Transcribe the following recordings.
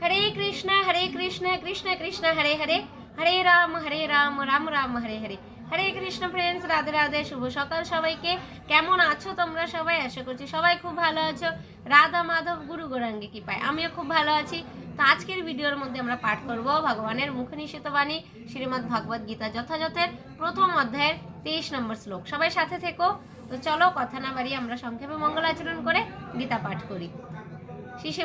হরে Krishna Hare Krishna Krishna Krishna Hare Hare Hare Ram Hare Ram Ram Ram Hare Hare Hare Krishna friends Radhe Radhe, শুভ সকাল সবাইকে। কেমন আছো তোমরা সবাই? আশা করছি সবাই খুব ভালো আছো। রাধা মাধব, গুরু গৌরাঙ্গে কি পায় আমিও খুব ভালো আছি। তো আজকের ভিডিওর মধ্যে আমরা পাঠ করব ভগবানের মুখ নিষিত বাণী, শ্রীমদ্ ভগবদ গীতা যথাযথের প্রথম অধ্যায়ের তেইশ নম্বর শ্লোক। সবাই সাথে থেকো। তো চলো কথা না বাড়িয়ে আমরা সংক্ষেপে মঙ্গলাচরণ করে গীতা পাঠ করি। শিশে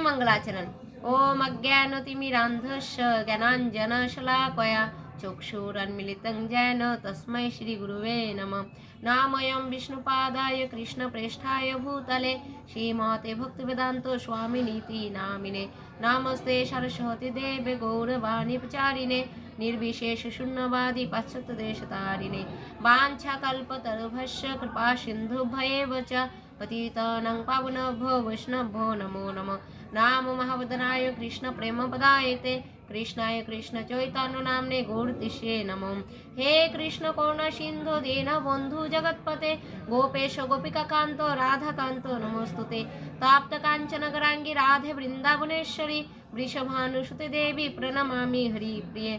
ॐ अज्ञानतिमिरान्धस्य ज्ञानाञ्जनशलाकया चक्षुरन्मिलितं जेन तस्मै श्रीगुरुवे नमः नामयं विष्णुपादाय कृष्णप्रेष्ठाय भूतले श्रीमते भक्तिवेदान्तस्वामिनीति नामिने नामस्ते सरस्वतीदेवे गौरवाणिपचारिणे निर्विशेषशून्यवादि पाश्चात्यदेशतारिणे वाञ्छाकल्पतरुभस्य कृपासिन्धुभयेव च निर्विशेष शून्यवादी पाश्चात्यदेशतारिणे वाञ्छाकल्पतरुभस्य कृपा सिन्धुभयेव च पतितानां पावनभो वैष्णवो नमो नमः नाम महावदनाय कृष्णप्रेमपदाय ते कृष्णाय कृष्णचैतन्य नाम्ने गौरतिष्ये नमो हे कृष्ण करुणा सिन्धु दीनबन्धु जगत्पते गोपेश गोपिकान्त राधाकान्त नमोऽस्तुते ताप्त काञ्चन गराङ्गी राधे वृन्दावनेश्वरी वृषभानुसुते देवी प्रणमामि हरिप्रिये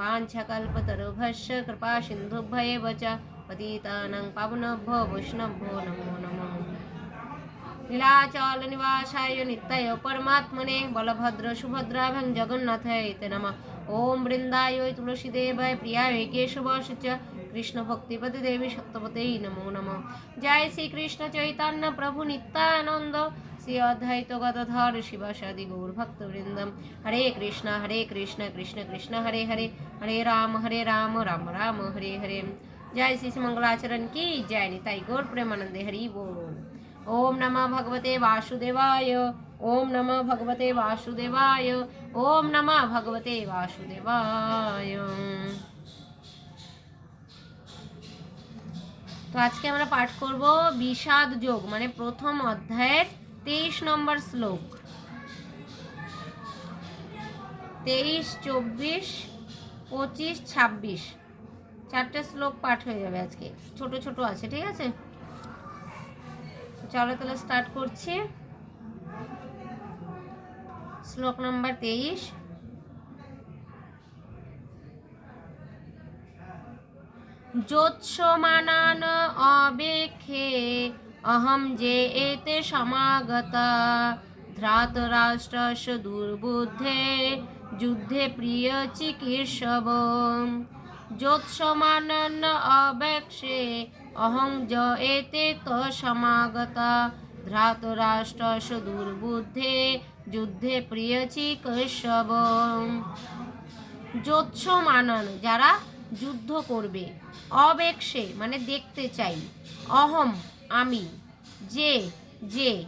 वाञ्छकल्पतरुभ्यश्च कृपा सिन्धुभ्येव च पतितानां पावनभ्यो वैष्णवभ्यो नमो नमः নীলাচল নিবাসায় নিত্যায় পরমাত্মনে বলভদ্র সুভদ্রাভং জগন্নাথায় তে নম। ওম বৃন্দায় তুলসী তুলসীদেবায় প্রিয়ায় কেশবশ্চ কৃষ্ণ ভক্তিপতি দেবী সত্যপতেই নমো নম। জয় শ্রীকৃষ্ণ চৈতন্য প্রভু নিত্যানন্দ। শ্রী অধ্যায়িত গদধর শিবাসাদি গৌরভক্তবৃন্দম। হরে কৃষ্ণ হরে কৃষ্ণ কৃষ্ণ কৃষ্ণ, হরে হরে। হরে রাম হরে রাম রাম রাম, হরে হরে। জয় শ্রী শ্রীমঙ্গলাচরণ কি? জয় নিতাই গৌর প্রেমানন্দে হরি বোল। हरि बोल ओम नमः भगवते वासुदेवाय ओम नमः भगवते वासुदेवाय ओम नमः भगवते वासुदेवाय তো আজকে আমরা পাঠ করব বিষাদ যোগ মানে প্রথম অধ্যায়ের তেইশ নম্বর শ্লোক তেইশ চব্বিশ পঁচিশ ছাব্বিশ চারটে শ্লোক পাঠ হয়ে যাবে আজকে ছোট ছোট আছে ঠিক আছে চলো তাহলে স্টার্ট করছি। শ্লোক নাম্বার তেইশ। জ্যোৎসমানান অবেক্ষে অহম যে এতে সমাগতা। ধৃতরাষ্ট্রস দুর্বুদ্ধে যুদ্ধে প্রিয় চিকীর্ষব জ্যোৎসমানন অবেক্ষে অহং জ এতে ত সমাগতা ধ্রাতরাষ্ট্রস দুর্বুদ্ধে যুদ্ধে প্রিয় চিকিৎসব জ্যোৎসমানন যারা যুদ্ধ করবে, অবেক্ষে মানে দেখতে চাই। অহম, আমি, যে যে,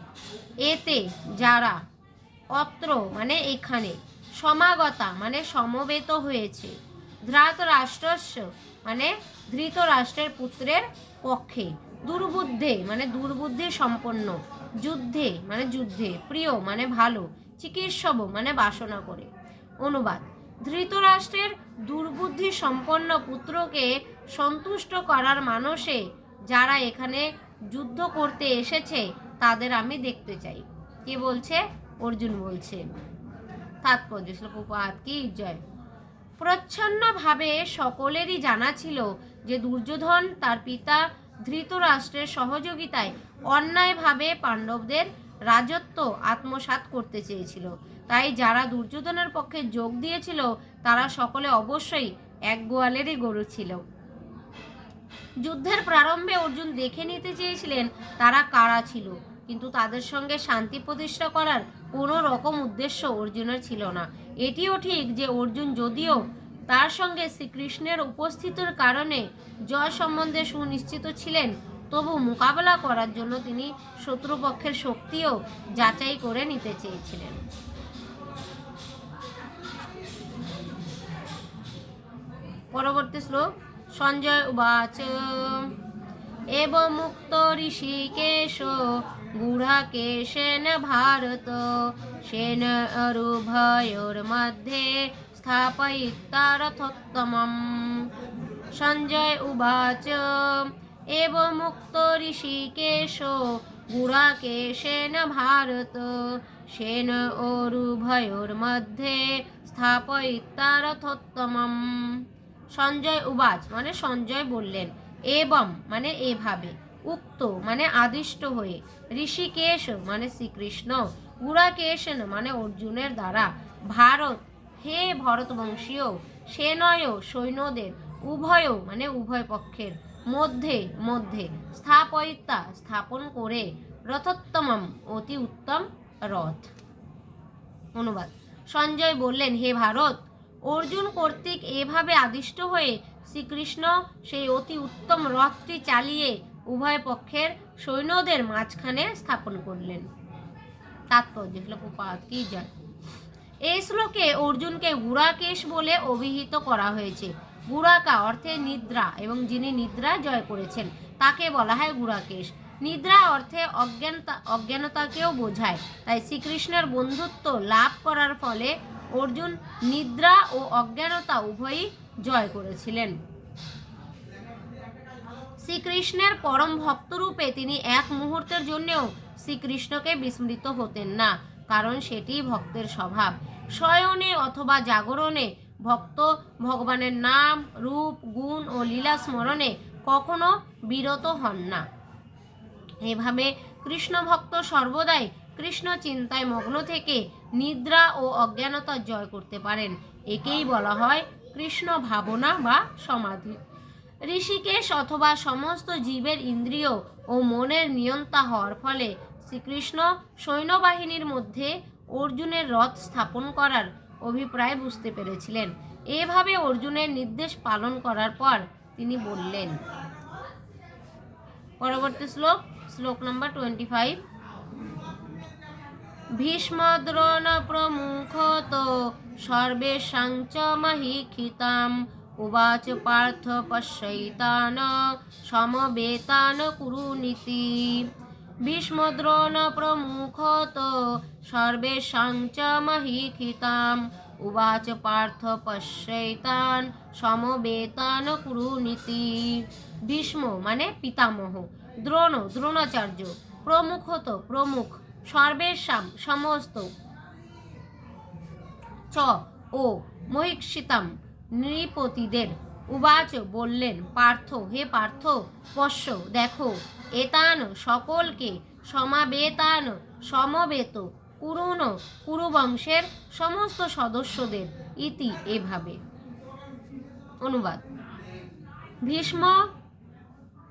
এতে যারা অত্র মানে এখানে, সমাগতা মানে সমবেত হয়েছে। ধ্রাত রাষ্ট্রস্য মানে ধৃত রাষ্ট্রের পুত্রের পক্ষে, দুর্বুদ্ধে মানে দুর্বুদ্ধি সম্পন্ন, যুদ্ধে মানে যুদ্ধে, প্রিয় মানে ভালো, চিকিৎসব মানে বাসনা করে। অনুবাদ, ধৃতরাষ্ট্রের দুর্বুদ্ধি সম্পন্ন পুত্রকে সন্তুষ্ট করার মানসে যারা এখানে যুদ্ধ করতে এসেছে, তাদের আমি দেখতে চাই। কে বলছে? অর্জুন বলছে। তাৎপর্য কি? জয়। প্রচ্ছন্নভাবে সকলেরই জানা ছিল যে দুর্যোধন তার পিতা ধৃতরাষ্ট্রের সহযোগিতায় অন্যায়ভাবে পাণ্ডবদের রাজত্ব আত্মসাৎ করতে চেয়েছিল। তাই যারা দুর্যোধনের পক্ষে যোগ দিয়েছিল, তারা সকলে অবশ্যই এক গোয়ালেরই গরু ছিল। যুদ্ধের প্রারম্ভে অর্জুন দেখে নিতে চেয়েছিলেন, তারা কারা ছিল? কিন্তু তাদের সঙ্গে শান্তি প্রতিষ্ঠা করার কোনো রকম উদ্দেশ্য অর্জুনের ছিল না। এটিও ঠিক যে অর্জুন যদিও তার সঙ্গে শ্রীকৃষ্ণের উপস্থিতির কারণে জয় সম্বন্ধে সুনিশ্চিত ছিলেন। তবু মোকাবেলা করার জন্য তিনি শত্রুপক্ষের শক্তিও যাচাই করে নিতে চেয়েছিলেন। পরবর্তী শ্লোক, সঞ্জয় উবাচ। এব মুক্ত ঋষিকেশ গুড়াকেশেন ভারত, সেন অরুভয়ের মধ্যে রথোত্তমম সঞ্জয় উবাচ এব মুক্ত ঋষিকেশ গুড়াকেশেন ভারত সেন ওরুভয়োর মধ্যে স্থাপয়িতারথোত্তমম সঞ্জয় উবাচ মানে সঞ্জয় বললেন এবং মানে এভাবে, উক্ত মানে আদিষ্ট হয়ে, ঋষিকেশ মানে শ্রীকৃষ্ণ গুড়াকেশন মানে অর্জুনের দ্বারা, ভারত হে ভরতবংশীয় সেনয় সৈন্যদের উভয় মানে উভয় পক্ষের মধ্যে মধ্যে স্থাপয়িতা স্থাপন করে রথোত্তমম অতি উত্তম রথ। অনুবাদ। সঞ্জয় বললেন, হে ভারত, অর্জুন কর্তৃক এভাবে আদিষ্ট হয়ে শ্রীকৃষ্ণ সেই অতি উত্তম রথটি চালিয়ে উভয় পক্ষের সৈন্যদের মাঝখানে স্থাপন করলেন। তাৎপর্য কি যায় এই শ্লোকে অর্জুনকে গুড়াকেশ বলে অভিহিত করা হয়েছে। গুড়াকা অর্থে নিদ্রা এবং যিনি নিদ্রা জয় করেছেন, তাকে বলা হয় গুড়াকেশ। নিদ্রা অর্থে অজ্ঞানতা, অজ্ঞানতাকেও বোঝায়। তাই শ্রীকৃষ্ণের বন্ধুত্ব লাভ করার ফলে অর্জুন নিদ্রা ও অজ্ঞানতা উভয়ই জয় করেছিলেন। শ্রীকৃষ্ণের পরম ভক্তরূপে তিনি এক মুহূর্তের জন্যেও শ্রীকৃষ্ণকে বিস্মৃত হতেন না। কারণ সেটি ভক্তের স্বভাব। শয়নে অথবা জাগরণে ভক্ত ভগবানের নাম, রূপ, গুণ ও লীলা স্মরণে কখনো বিরত হন না। এভাবে কৃষ্ণ ভক্ত সর্বদাই কৃষ্ণ চিন্তায় মগ্ন থেকে নিদ্রা ও অজ্ঞানতা জয় করতে পারেন। একেই বলা হয় কৃষ্ণ ভাবনা বা সমাধি। ঋষিকেশ অথবা সমস্ত জীবের ইন্দ্রিয় ও মনের নিয়ন্তা হওয়ার ফলে শ্রীকৃষ্ণ সৈন্যবাহিনীর মধ্যে অর্জুনের রথ স্থাপন করার অভিপ্রায় বুঝতে পেরেছিলেন। এভাবে অর্জুনের নির্দেশ পালন করার পর তিনি বললেন, পরবর্তী শ্লোক শ্লোক নম্বর টোয়েন্টি ফাইভ ভীষ্মদ্রোণ প্রমুখ তো সর্বেষাং চ উবাচ পার্থ পশ্যৈতান, সমবেতান কুরুনীতি। ভীষ্মদ্রোণ প্রমুখ তো সর্বেষাং চ মহীক্ষিতাম উবাচ পার্থ পশ্যৈতান সমবেতান কুরুনীতি ভীষ্ম মানে পিতামহ দ্রোণ দ্রোণাচার্য প্রমুখত প্রমুখ সর্বেশাম সমস্ত চ ও মহিষিতাম নৃপতিদের উবাচ বললেন, পার্থ, হে পার্থ পশ্য দেখো, এতান সকলকে সমাবেতান, সমবেত, কুরুন, কুরুবংশের সমস্ত সদস্যদের ইতি এভাবে। অনুবাদ। ভীষ্ম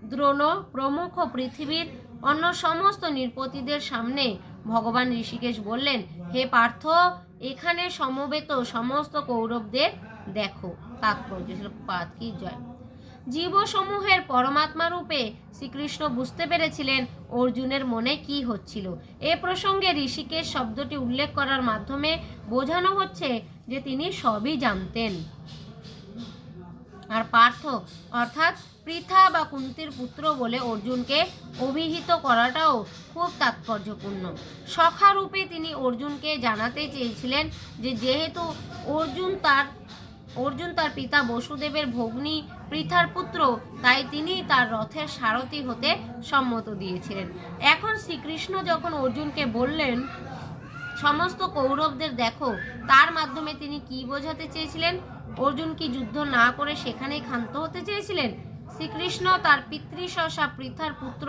দ্রোণ প্রমুখ পৃথিবীর অন্য সমস্ত নৃপতিদের সামনে ভগবান ঋষিকেশ বললেন, হে পার্থ, এখানে সমবেত সমস্ত কৌরবদের দেখো তাৎপর্য কি জয় জীবসমূহের পরমাত্মা রূপে শ্রীকৃষ্ণ বুঝতে পেরেছিলেন অর্জুনের মনে কি হচ্ছিল। এ প্রসঙ্গে ঋষিকেশ শব্দটি উল্লেখ করার মাধ্যমে বোঝানো হচ্ছে যে তিনি সবই জানতেন। আর পার্থ, অর্থাৎ পৃথা বা কুন্তির পুত্র বলে অর্জুনকে অভিহিত করাটাও খুব তাৎপর্যপূর্ণ। সখারূপে তিনি অর্জুনকে জানাতে চেয়েছিলেন যে যেহেতু অর্জুন তার অর্জুন তার পিতা বসুদেবের ভগ্নী পৃথার পুত্র, তাই তিনি তার রথের সারথি হতে সম্মত দিয়েছিলেন। এখন শ্রীকৃষ্ণ যখন অর্জুনকে বললেন, সমস্ত কৌরবদের দেখো, তার মাধ্যমে তিনি কি বোঝাতে চেয়েছিলেন? অর্জুন কি যুদ্ধ না করে সেখানেই ক্ষান্ত হতে চেয়েছিলেন? শ্রীকৃষ্ণ তার পিতৃশশা পৃথার পুত্র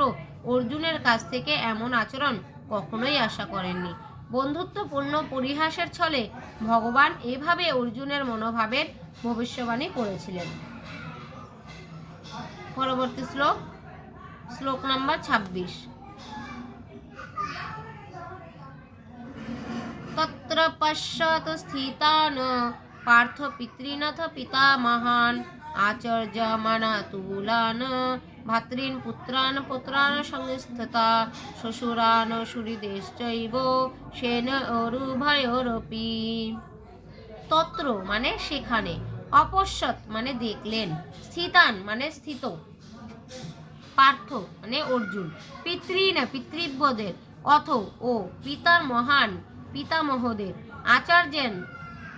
অর্জুনের কাছ থেকে এমন আচরণ কখনোই আশা করেননি। বন্ধুত্বপূর্ণ পরিহাসের ছলে ভগবান এভাবে অর্জুনের মনোভাবের ভবিষ্যবাণী করেছিলেন। পরবর্তী শ্লোক শ্লোক নাম্বার ছাব্বিশ। তত্র পশ্যত স্থিতান পার্থ পিতৃনাথ পিতামহান আচার্য মানাতুলান ভাতৃন পুত্রান পুত্রান সংস্থিতা শ্বশুরান সুরিদেশ্চৈব সেন অরুভয়োরপি তত্র মানে সেখানে অপশ্যৎ মানে দেখলেন স্থিতান মানে স্থিত পার্থ মানে অর্জুন পিতৃন পিতৃব্যদের অথ ও পিতার মহান পিতামহদের আচার্যেন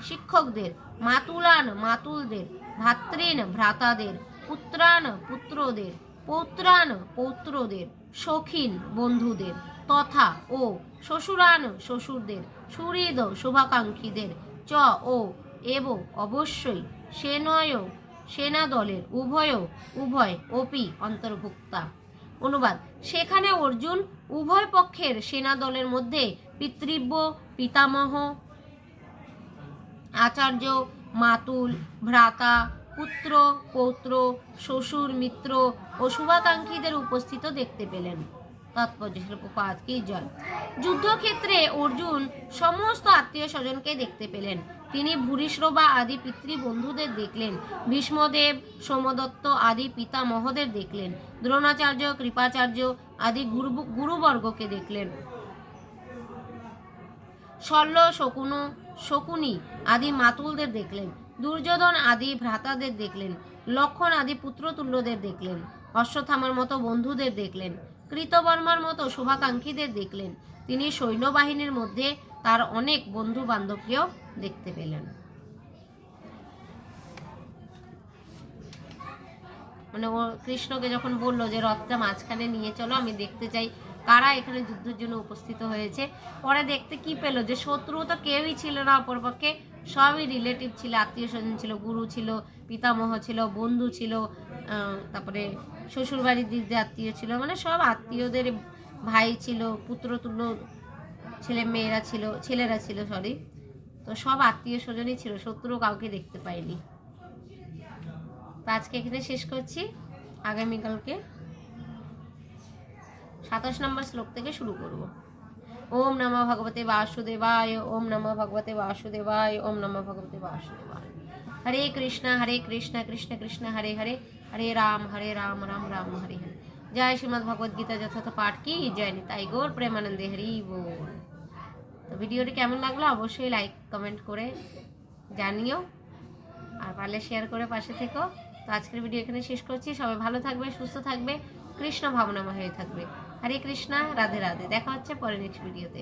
শিক্ষকদের মাতুলান মাতুলদের ভাতৃন ভ্রাতাদের পুত্রান পুত্রদের পৌত্রান পৌত্রদের সখিন বন্ধুদের তথা ও শ্বশুরান শ্বশুরদের, সুহৃদ শুভাকাঙ্ক্ষীদের চ ও এব অবশ্যই সেনয় সেনা দলের উভয় উভয় অপি অন্তর্ভুক্তা। অনুবাদ, সেখানে অর্জুন উভয় পক্ষের সেনা দলের মধ্যে পিতৃব্য, পিতামহ, আচার্য, মাতুল, ভ্রাতা পুত্র, পৌত্র, শ্বশুর, মিত্র ও শুভাকাঙ্ক্ষীদের উপস্থিত দেখতে পেলেন। তাৎপর্য শিল্পপাত কি জয়। যুদ্ধক্ষেত্রে অর্জুন সমস্ত আত্মীয় স্বজনকে দেখতে পেলেন। তিনি ভূরিশ্রবা আদি পিতৃ বন্ধুদের দেখলেন। ভীষ্মদেব, সোমদত্ত আদি পিতামহদের দেখলেন। দ্রোণাচার্য, কৃপাচার্য আদি গুরু গুরুবর্গকে দেখলেন। শল্য, শকুন, শকুনি আদি মাতুলদের দেখলেন। দুর্যোধন আদি ভ্রাতাদের দেখলেন, লক্ষণ আদি পুত্রতুল্যদের দেখলেন, অশ্বত্থামার মতো বন্ধুদের দেখলেন, কৃতবর্মার মতো শুভাকাঙ্ক্ষীদের দেখলেন। তিনি সৈন্যবাহিনীর মধ্যে তার অনেক বন্ধু বান্ধবকেও দেখতে পেলেন। মানে ও কৃষ্ণকে যখন বলল যে, রথটা মাঝখানে নিয়ে চলো, আমি দেখতে চাই কারা এখানে যুদ্ধের জন্য উপস্থিত হয়েছে। পরে দেখতে কি পেল যে, শত্রু তো কেউই ছিল না অপরপক্ষে সবই রিলেটিভ ছিল, আত্মীয় স্বজন ছিল, গুরু ছিল, পিতামহ ছিল, বন্ধু ছিল তারপরে শ্বশুর বাড়ির দিক দিয়ে আত্মীয় ছিল মানে সব আত্মীয়দের ভাই ছিল, পুত্রতুল্য ছেলে মেয়েরা ছিল, ছেলেরা ছিল সরি তো সব আত্মীয় স্বজনই ছিল, শত্রু কাউকে দেখতে পাইনি। তো আজকে এখানে শেষ করছি, আগামীকালকে সাতাশ নম্বর শ্লোক থেকে শুরু করব। ওম নমঃ ভগবতে বাসুদেবায়, ওম নমঃ ভগবতে বাসুদেবায়, ওম নমঃ ভগবতে বাসুদেবায়। হরে কৃষ্ণ হরে কৃষ্ণ কৃষ্ণ কৃষ্ণ, হরে হরে হরে রাম হরে রাম রাম রাম, হরে হরে। জয় শ্রীমদ ভগবদ গীতা যথার্থ পাঠ কি? জয় নিতাই গৌর, প্রেমানন্দে হরি বল। তো ভিডিওটি কেমন লাগল? অবশ্যই লাইক, কমেন্ট করে জানিও আর পারলে শেয়ার করে পাশে থেকো। তো আজকের ভিডিও এখানে শেষ করছি। সবাই ভালো থাকবে, সুস্থ থাকবে, কৃষ্ণ ভাবনাময় হয়ে থাকবে। হরে কৃষ্ণা রাধে রাধে। দেখা হচ্ছে পরে নেক্সট ভিডিওতে